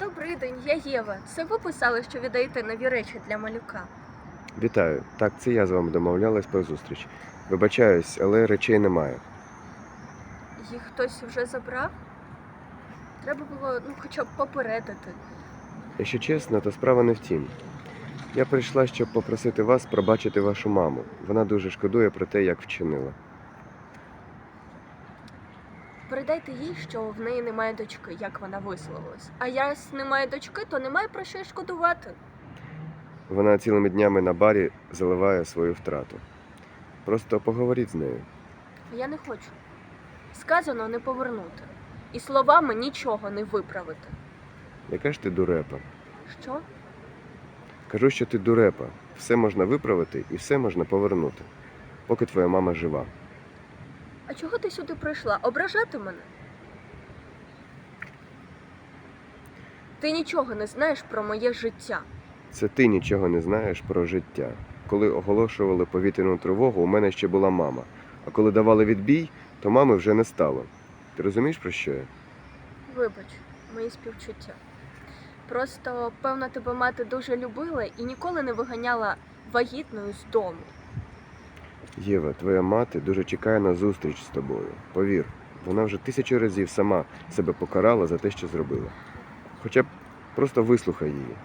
Добрий день, я Єва. Це ви писали, що віддаєте нові речі для малюка. Вітаю. Так, це я з вами домовлялась про зустріч. Вибачаюсь, але речей немає. Їх хтось вже забрав? Треба було ну, хоча б попередити. Якщо чесно, то справа не в тім. Я прийшла, щоб попросити вас пробачити вашу маму. Вона дуже шкодує про те, як вчинила. Передайте їй, що в неї немає дочки, як вона висловилась. А раз немає дочки, то немає про що й шкодувати. Вона цілими днями на барі заливає свою втрату. Просто поговоріть з нею. Я не хочу. Сказано не повернути. І словами нічого не виправити. Яка ж ти дурепа? Що? Кажу, що ти дурепа. Все можна виправити і все можна повернути, поки твоя мама жива. А чого ти сюди прийшла? Ображати мене? Ти нічого не знаєш про моє життя. Це ти нічого не знаєш про життя. Коли оголошували повітряну тривогу, у мене ще була мама. А коли давали відбій, то мами вже не стало. Ти розумієш про що я? Вибач, мої співчуття. Просто, певно, тебе мати дуже любила і ніколи не виганяла вагітною з дому. Єва, твоя мати дуже чекає на зустріч з тобою. Повір, вона вже тисячу разів сама себе покарала за те, що зробила. Хоча б просто вислухай її.